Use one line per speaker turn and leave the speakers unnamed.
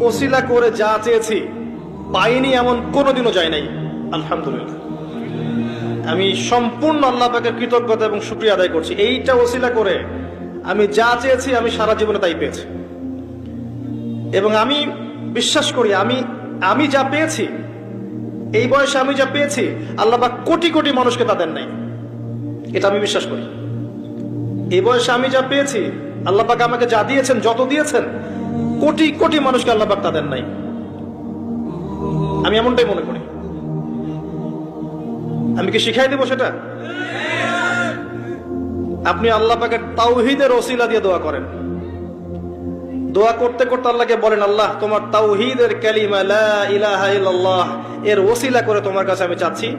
ওসিলা করে যা চেয়েছি, পাইনি এমন কোনোদিনও যায় নাই। আলহামদুলিল্লাহ। আমি সম্পূর্ণ আল্লাহ পাকের কৃতজ্ঞতা এবং শুক্রিয়া আদায় করছি। এইটা ওসিলা করে আমি যা চেয়েছি, আমি সারা জীবনে তাই পেয়েছি। এবং আমি বিশ্বাস করি, আমি আমি যা পেয়েছি, এই বয়সে আমি যা পেয়েছি, আল্লাহ পাক কোটি কোটি মানুষকে তা দেন নাই। এটা আমি বিশ্বাস করি। এই বয়সে আমি যা পেয়েছি, আল্লাহ পাক আমাকে যা দিয়েছেন, যত দিয়েছেন কোটি কোটি মানুষকে আল্লাহ পাক তা দেন নাই। আমি এমনটাই মনে করি। আমি কি শিখাই দেবো সেটা? আপনি আল্লাহ পাকের তাওহিদের ওসিলা দিয়ে দোয়া করেন। দোয়া করতে করতে আল্লাহকে বলেন, আল্লাহ, তোমার তাওহিদের কালিমা লা ইলাহা ইল্লাল্লাহ, এর ওসিলা করে তোমার কাছে আমি চাচ্ছি।